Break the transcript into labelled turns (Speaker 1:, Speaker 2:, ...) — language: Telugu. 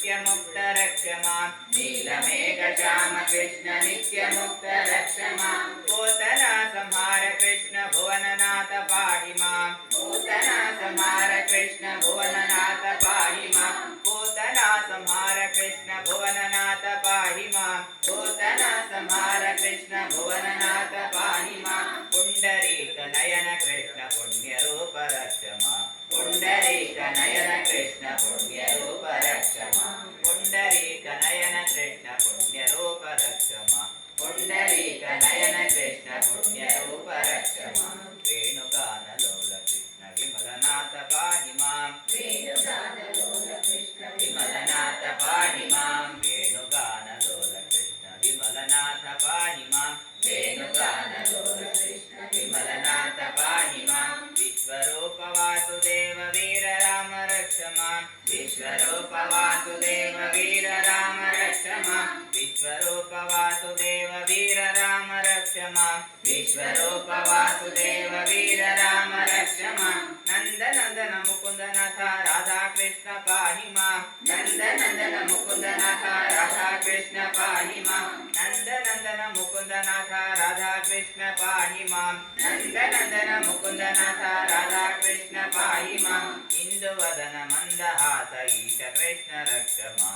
Speaker 1: नित्यमुक्तरक्षमा नीलमेघ श्याम कृष्ण नित्यमुक्तर Hola. విశ్వరూపవాసు దేవ వీర రామ రక్షమా విశ్వరూపవాసు దేవ వీర రామ రక్షమా విశ్వరూపవాసు దేవ వీర రామ రక్షమా నందనందన ముకుందనాథ రాధాకృష్ణ పాహిమా నందనందన ముకుందనాథ రాధాకృష్ణ పాహిమా నందనందన ముకుందనాథ రాధాకృష్ణ పాహిమా నందనందన वदन मन्दहास ईश कृष्ण रक्षमा